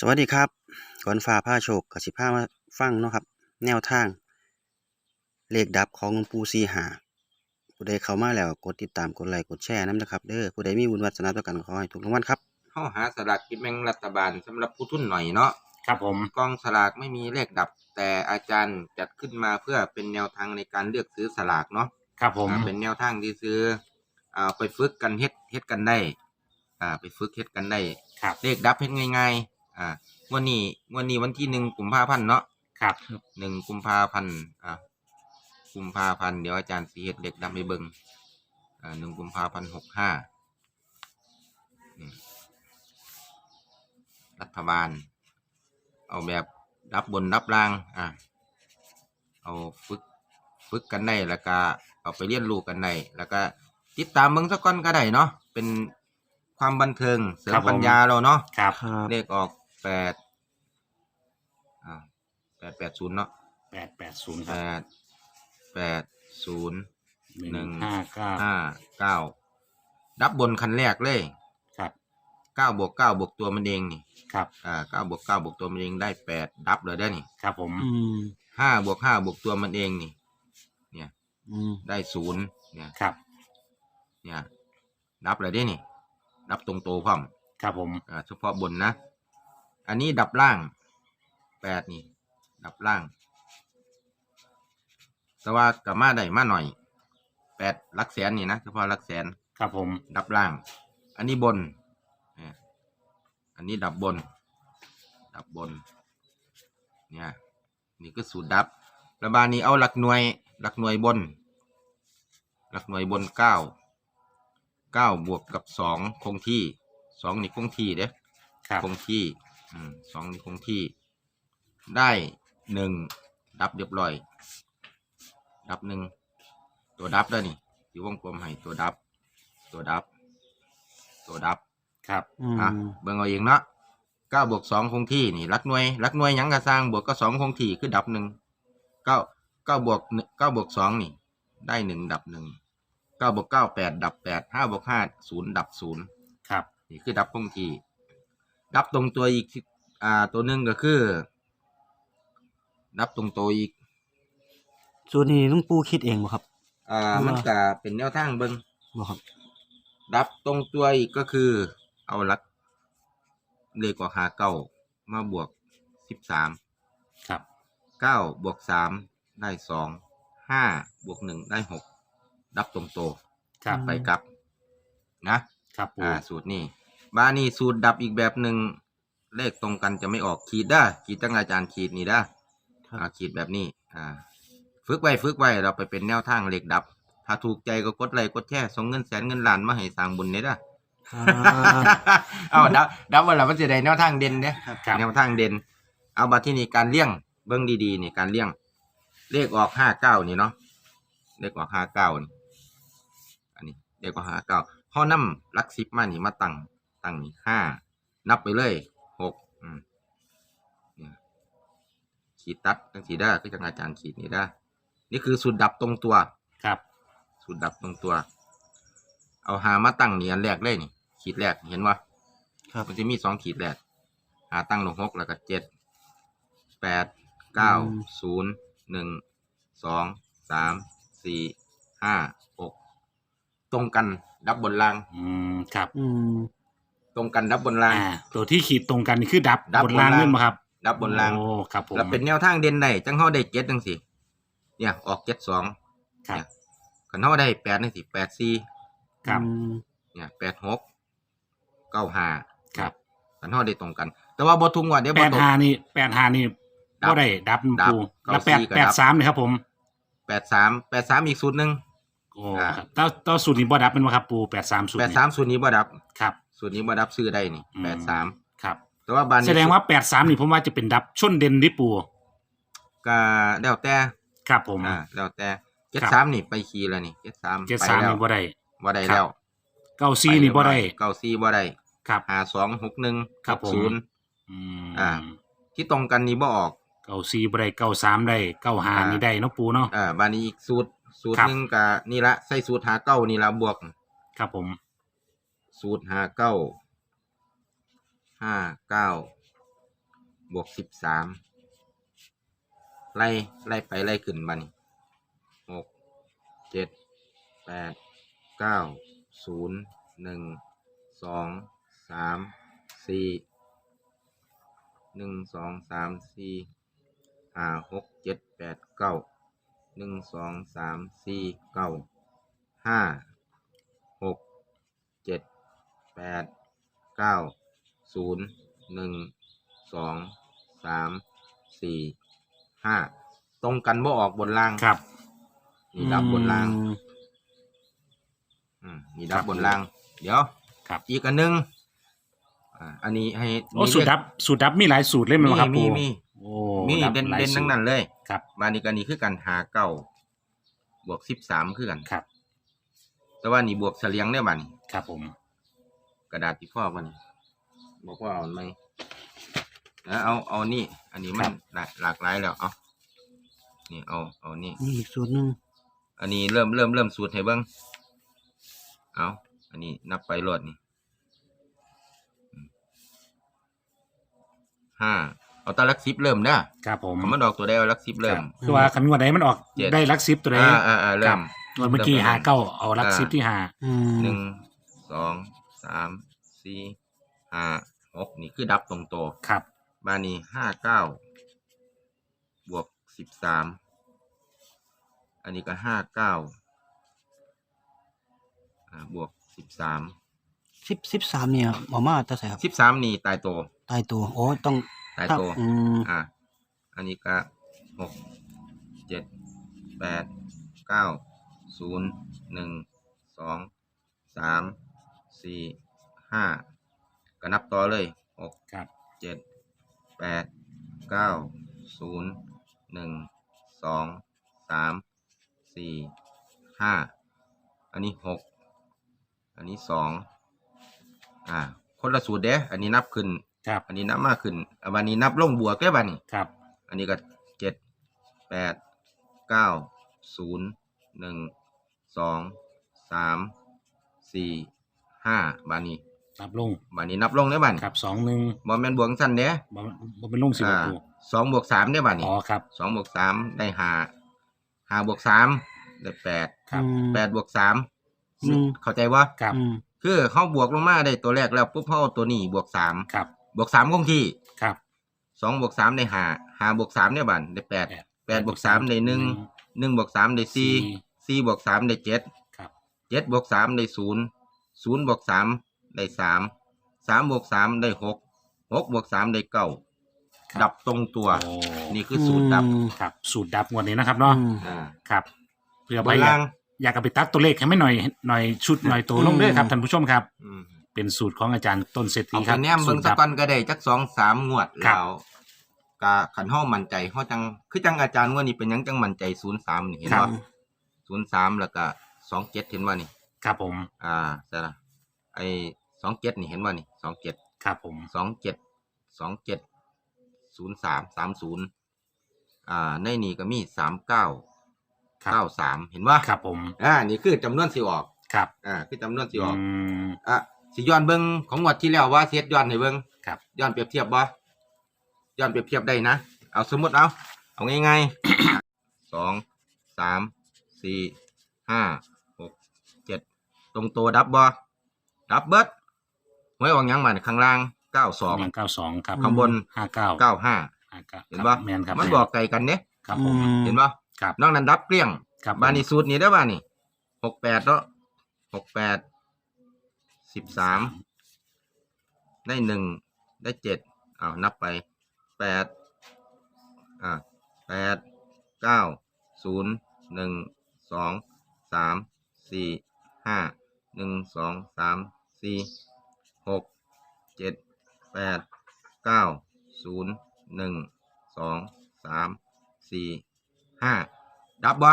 สวัสดีครับก่อนฟ้าผ้าโชคกับสิผ้ามาฟังเนาะครับ แนวทาง เลขดับของหลวงปู่ซีหาผู้ใดเข้ามาแล้วกดติดตามกดไลค์กดแชร์น้ำนะครับเด้อผู้ใดมีบุญวัฒนาต่อกันขอให้ถูกรางวัลครับเข้าหาสลากกินแบ่งรัฐบาลสำหรับผู้ทุนหน่อยเนาะครับผมกองสลากไม่มีเลขดับ แต่อาจารย์จัดขึ้นมาเพื่อเป็นแนวทางในการเลือกซื้อสลากเนาะครับผมอ่าเป็นแนวทางที่ซื้ออ่าไปฝึกกันเฮ็ดเฮ็ดกันได้อ่าไปฝึกเฮ็ดกันได้ ครับเลขดับเฮ็ดง่ายๆ อ่างวดนี้งวดนี้วันที่หนึ่งกุมภาพันธ์เนาะครับ หนึ่งกุมภาพันธ์อ่ากุมภาพันธ์เดี๋ยวอาจารย์สีเฮ็ดเลขดับให้เบิ่งอ่าหนึ่งกุมภาพันธ์หกห้ารัฐบาล เอาแบบรับบนรับล่างอะเอาฝึกฝึกกันได้แล้วก็เอาไปเรียนรู้กันได้แล้วก็ติดตามเบิ่งสักก้อนก็ได้เนาะเป็นความบันเทิงเสริมปัญญาเราเนาะครับ เลขออก แปดอ่าแปดแปดศูนย์เนาะแปดแปดศูนย์คแปรับดแปดศูนย์หหนึ่นึ่งงห้าเก้าห้าเก้ารับบนคันแรกเลยครับเก้าบวกเก้าบวกตัวมันเองนี่ครับอ่าเก้าบวกเก้าบวกตัวมันเองได้แปดรับเลยได้นี่ครับผมอืมห้าบวกห้าบวกตัวมันเองนี่ เนี่ยอืมได้ศูนย์เนี่ยครับ เนี่ยรับเลยได้นี่รับตรงโตวพร้อมครับผมอ่าเฉพาะบนนะ อันนี้ดับล่างแปดนี่ ดับล่าง แต่ว่ากับมาได้มาหน่อยแปดหลักแสนนี่นะเฉพาะหลักแสนครับผม ดับล่าง อันนี้บนเนี่ยอันนี้ดับบน ดับบน เนี่ย นี่ก็สูตรดับ ระบาดนี้เอาหลักหน่วย หลักหน่วยบน หลักหน่วยบนเก้า เก้าบวกกับสองคงที่ สองนี่คงที่เด้ครับคงที่อืม สองนี่คงที่ ได้หนึ่งดับเรียบร้อย ดับหนึ่งตัวดับแล้วนี่ที่วงกลมให้ตัวดับ ตัวดับ ตัวดับครับอืมอะเบิ่งเอาเองเนาะเก้าบวกสองคงที่นี่รักหน่วยรักหน่วยหยังกระสร้างบวกก็สองคงที่คือดับหนึ่งเก้าเก้าบวกหนึ่งเก้าบวกสองนี่ ได้หนึ่งดับหนึ่งเก้าบวกเก้าแปดดับแปดห้าบวกห้าศูนย์ดับศูนย์ครับ นี่คือดับคงที่ ดับตรงตัวอีกที่อ่าตัวหนึ่งก็คือ ดับตรงตัวอีกส่วนนี้หลุงปู่คิดเองบ่ครับอ่าอืมมันก็เป็นแนวทางเบิ่งบ่ครับ ดับตรงตัวอีกก็คือ เอาหลักเลขกว่าหาเก้ามาบวกสิบสามครับเก้าบวกสามได้สองห้าบวกหนึ่งได้หกดับตรงโตวครับไปกลับ นะครับปูอ่าสูตรนี้ บ้านนี้สูตรดับอีกแบบหนึ่งเลขตรงกันจะไม่ออกขีดได้ขีดตั้งอาจารย์ขีดนี่ได้ครับอ่าขีดแบบนี้อ่าฝึกไว้ฝึกไว้เราไปเป็นแนวทางเลขดับ ถ้าถูกใจก็กดไลค์กดแชร์ส่งเงินแสนเงินล้านมาให้สร้างบุญเนี่ยนะอ่าเอาดับดับว่าเรามันจะได้แนวทางเด่นเนี่ยครับ แนวทางเด่น เอาบัดที่นี่การเลี้ยง เบิ้งดีๆนี่การเลี้ยง เลขออกห้าเก้านี่เนาะเลขออกห้าเก้านี่อันนี้เลขออกห้าเก้าห้อนำหลักสิบมานี่มาตั้ง ตั้งนี่ห้านับไปเลยหกอืมเนี่ยขีดตัดตั้งสีได้คือจังอาจารย์ขีดนี่ได้ นี่คือสูตรดับตรงตัว ครับสูตรดับตรงตัว เอาหามาตั้งนี่อันแรกเลยนี่ ขีดแรกเห็นว่าครับมันจะมีสองขีดแรกหาตั้งลงหกแล้วก็เจ็ดแปดเก้าศูนย์หนึ่งสองสามสี่ห้าหกตรงกันดับบนล่าง อืมครับ อืม ตรงกันดับบนล่าง อ่า ตัวที่ขีดตรงกันนี่คือดับดับบนล่างบนล่างนี่มั้ครับดับบนล่างโอ้ครับผม แล้วเป็นแนวทางเด่นได้จังเฮาได้เจ็ดจังสิเนี่ยออกเจ็ดสองครับ ขันเฮาได้แปดจังสิแปดสี่ครับ อืม เนี่ยแปดหกเก้าห้าครับ ขันเฮาได้ตรงกัน แต่ว่าบ่ทุกงวดเดี๋ยวแปบ่ดตก หานี่แปดหานี่ดับก็ได้ดับดับปูเก้าแล้วแปดสี่ก็แปดดับ สามนี่ครับผมแปดสามแปดสามอีกสูตรหนึ่ง โอ้อ่า ครับเต้าเต้าสูตรนี้บ่ดับเป็นวะครับปูแปดสามสูตรแปดนี้สามสูตรนี้บ่ดับ ครับ สูตรนี้บ่ดับซื้อได้นี่อืม แปดสามครับ แต่ว่าบานนี้แสดงว่าแปดสามนี่ผมว่าจะเป็นดับชนเด่นที่ปูก็แล้วแต่ครับผม อ่าแล้วแต่เจ็ดครับสามนี่ไปคีแล้วนี่เจ็ดสามเจ็ดไปสามแล้วนี่บ่ได้ บ่ได้ครับ แล้วเก้าซีนี่บ่ได้ เก้าสี่บ่ได้ครับ หาสองหกหนึ่งครับผม ศูนย์ อืมอ่า ที่ตรงกันนี้บ่ออก เก้าซีบ่ได้เก้าสามได้เก้าหาอ่านี่ นี่ได้เนาะปูเนาะ อ่าบานนี้อีกสูตรสูตรครับ หนึ่งกับนี่ละใส่สูตรหาเก้านี่ละบวก ครับผม สูตรห้าเก้าห้าเก้าบวกสิบสามไล่ไล่ไปไล่ขึ้นมานี่หกเจ็ดแปดเก้าศูนย์หนึ่งสองสามสี่หนึ่งสองสามสี่ห้าหกเจ็ดแปดเก้าหนึ่งสองสามสี่เก้าห้า แปดเก้าศูนย์หนึ่งสองสามสี่ห้าตรงกันบ่ออกบนล่างครับนี่ดับบนล่าง อืม อืมนี่ดับบนล่าง เดี๋ยว ครับอีกอันหนึงอ่าอันนี้ให้โอ้สูตรดับสูตรดับมีหลายสูตรเลยมั้มียครับมีปูมี โอ้มีดับเด่นหลายเด่นสูทั้ตงรนั้นเลยครับ มานี่ก็นี่คือกันหาเก้าบวกสิบสามคือกัน ครับ แต่ว่านี่บวกเฉลียงได้บ้านี่ครับผมก ระดาษที่พ่อมันบอกว่าเอาไหมแล้วเอาเอานี่ อันนี้มันหลากหลากหลายแล้วเอานี่เอาเอานี่นี่อีกสูตรหนึ่งอันนี้เริ่มเริ่มเริ่มสูตรให้เบิ้งเอาอันนี้นับไปรวดนี่อืมห้าเอาตาลักซิบเริ่มเด้อครับผมผมมันออกตัวได้เอาลักซิบเริ่มครับคือว่าคันงวดไหนมันออกเจ็ดได้ลักซิปตัวใดอ่าอ่าอ่าเริ่มงวดเมื่อกี้เริ่มหาเก้าเอาลักซิปอ่าที่หาอืมหนึ่งสองสาม สี่ห้าหกนี่คือดับตรงตัวครับ บานี้ห้าเก้าบวกสิบสามอันนี้ก็ห้าเก้าอ่าบวกสิบสามสิบสิบสามเนี่ยหมอมาจะใส่ครับสิบสามนี่ตายตัวตายตัวโอ้ต้องตายถ้าตัวอืมอ่าอันนี้ก็หกเจ็ดแปดเก้าศูนย์หนึ่งสองสามสี่ ห้าก็นับต่อเลยหกครับเจ็ดแปดเก้าศูนย์หนึ่งสองสามสี่ห้าอันนี้หกอันนี้สองอ่า คนละสูตรเด้อันนี้นับขึ้น ครับ อันนี้นับมากขึ้นอันนี้นับลงบวกได้บ้านี่ครับ อันนี้ก็เจ็ดแปดเก้าศูนย์หนึ่งสองสามสี่ห้าบานี้ นับลงบานี้นับลงได้บ้านี่ครับสองหนึ่งบอแมนบวกสั้นเด้บ่บ่เป็นลงสิบอ่าปูสองบวกสามได้บ้านี่อ๋อครับ สองบวกสามได้ห้าห้าบวกสามได้แปดครับ อืม แปดบวกสามอืม เข้าใจว่าครับอืมคือเขาบวกลงมาได้ตัวแรกแล้วปุ๊บเขาเอาตัวนี้บวกสามครับบวกสามคงที่ครับสองบวกสามได้ห้าห้าบวกสามได้บันได้แปดแปดบวกสามได้หนึ่งหนึ่งบวกสามได้สี่สี่บวกสามได้เจ็ด ครับ เจ็ดบวกสามได้ศูนย์ศูนย์บวกสาม ได้สามสามบวกสามได้หกหกบวกสามได้เก้าครับ ดับตรงตัว โอ้นี่คือสูตรดับอืมครับ สูตรดับงวดนี้นะครับเนาะ อืม อ่าครับเพื่อบไปนอยาล่ากง อยากเอาไปตัดตัวเลขให้ไม่หน่อย หน่อยชุดหน่อยตัวลงด้วยครับท่านผู้ชมครับ อืมเป็นสูตรของอาจารย์ต้นเศรษฐีเอาคไปรับแนมสูเบิ่งตรสักดับก่อนก็ได้จักสองสามงวดครับแล้วกะขันห้องมั่นใจเขาจัง คือจังอาจารย์งว่านี่เป็นหยังจังมั่นใจศูนย์สามนี่เห็นครับ ว่าศูนย์สามแล้วก็สองเจ็ดเห็นว่านี่ ครับผม อ่าใช่ละไอส องเจ็ดนี่เห็นว่านี่สองเจ็ดครับผมสองเจ็ดสองเจ็ดศูนย์สามสามศูนย์อ่าในนี่ก็มีสามเก้าครับเก้าสามเห็นว่าครับผมอ่านี่คือจำนวนสิออกครับอ่าคือจำนวนสิออกอืมอะสิย้อนเบิ้งของงวดที่แล้วว่าเสียย้อนให้เบิ้งครับย้อนเปรียบเทียบบ่ย้อนเปรียบเทียบได้นะเอาสมมติเอาเอาง่ายๆสองสามสี่ห้าหกเจ็ดตรงตัวดับบ่ดับเบิด ไว้ออกหยังมันข้างล่างเก้าสองหนึ่งเก้าสองครับข้างบนห้าเก้าเก้าห้าห้าเก้าเห็นบ่แมนครับมันบอกไกลกันเนี้ยครับผมอืมเห็นบ่ครับนอกนั้นดับเกลี้ยงครับบานี่สูตรนี้ได้อบ้านี่หกแปดเนาะหกแปดสิบสามได้หนึ่งได้เจ็ดอ้าวนับไปแปดอ่าแปดเก้าศูนย์หนึ่งสองสามสี่ห้าหนึ่งสองสามสี่ หกเจ็ดแปดเก้าศูนย์หนึ่งสองสามสี่ห้าดับบ่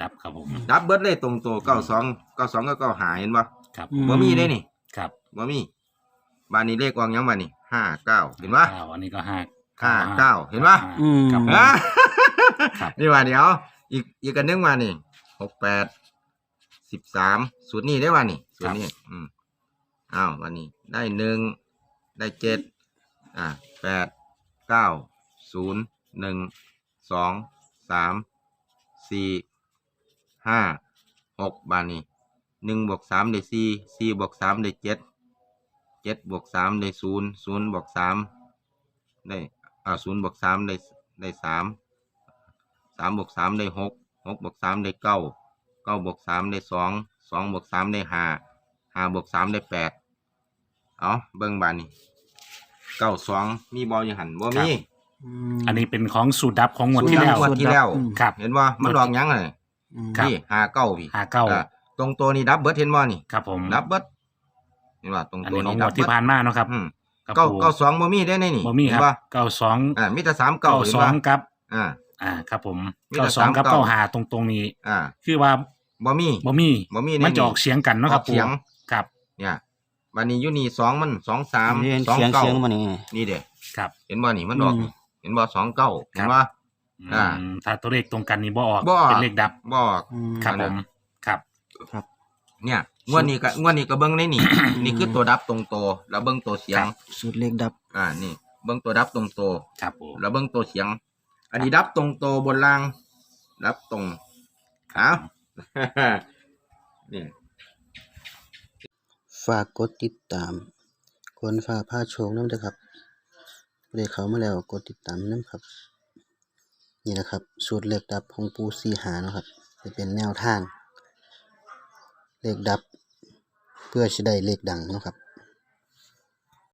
ดับครับผม ดับเบิดเลยตรงตัวเก้าสองเก้าสองก็เก้าหาเห็นบ่ครับอืม บ่มีได้นี่ครับบ่มีบ้านนี้เลขออกหยังบ้านนี้ห้าเก้าเห็นปะเก้าอันนี้ก็ห้าห้าเก้าเห็นปะ อืม ครับอะครับ นี่ว่าเดี๋ยว อีกอีกกันนึงมานี่หกแปดสิบสามสูตรนี้ได้ว่านี่สูตรนี้อืม อ้าววันนี้ได้หนึ่งได้เจ็ดอ่าแปดเก้าศูนย์หนึ่งสองสามสี่ห้าหกบานี้หนึ่งบวกสามได้สี่สี่บวกสามได้เจ็ดเจ็ดบวกสามได้ศูนย์ศูนย์บวกสามได้อ่าศูนย์บวกสามได้ได้สามสามบวกสามได้หกหกบวกสามได้เก้าเก้าบวกสามได้สองสองบวกสามได้ห้าห้าบวกสามได้แปด เอาเบิ่งบานนี้เก้าสองมีบอลอยู่หันบ่มีอันนี้เป็นของสูตรดับของงวดที่แล้วงวดที่แล้ว อืมครับ เห็นว่ามันดอกหยังไงอืมครับพี่หาเก้าพี่หาเก้าอ่ตรงตัวนี้ดับเบิดเห็นบ่นี่ ครับผมดับเบิดเห็นว่าตรงอันตัวนี้ของนี้งดัวบดเบิที่ดผ่านมาเนาะครับอืมกับเก้าปูเก้าสองบ่มีได้ในนี่บ่มีครับเห็นบ่เก้าสองอ่ามีแต่สามเก้าเก้าเห็นสอบ่งกับ อ่า อ่าครับผมมีแต่เก้าสองกับสามเก้า เก้าหาตรงตรงๆนี้ อ่าคือว่าบ่มีบ่มีบ่มีในมันจะออกเสียงกันเนาะครับออกเสียงปู่ครับ เนี่ย วันนี้อยู่นี่สองมันสองสามเรียนสองเสียงเก้าเสียงมานี่นี่เด้ครับ เห็นบ่นี่มันออกอืมนี่เห็นบ่สองเก้าเห็นบ่ อ่าอืมถ้าตัวเลขตรงกันนี่บ่ออก บ่ออก เป็นเลขดับ บ่ออก อืม ครับอันผนั้นมครับ เนี่ยงวดนี้ก็งวดนี้ก็เบิ่งในนี่ นี่คือตัวดับตรงโตแล้วเบิ่งตัวเสียงสูตรเลขดับ อ่านี่ เบิ่งตัวดับตรงโตครับผม แล้วเบิ่งตัวเสียง อันนี้ดับตรงโตบนล่าง ดับตรงเอานี่ ฝากกดติดตามคนฝากผ้าโชงน้ำเด้อครับผู้ใดเขามาแล้วกดติดตามน้ำครับ นี่นะครับ สูตรเลขดับของปูซีหานะครับจะเป็นแนวทาง เลขดับ เพื่อจะได้เลขดังนะครับ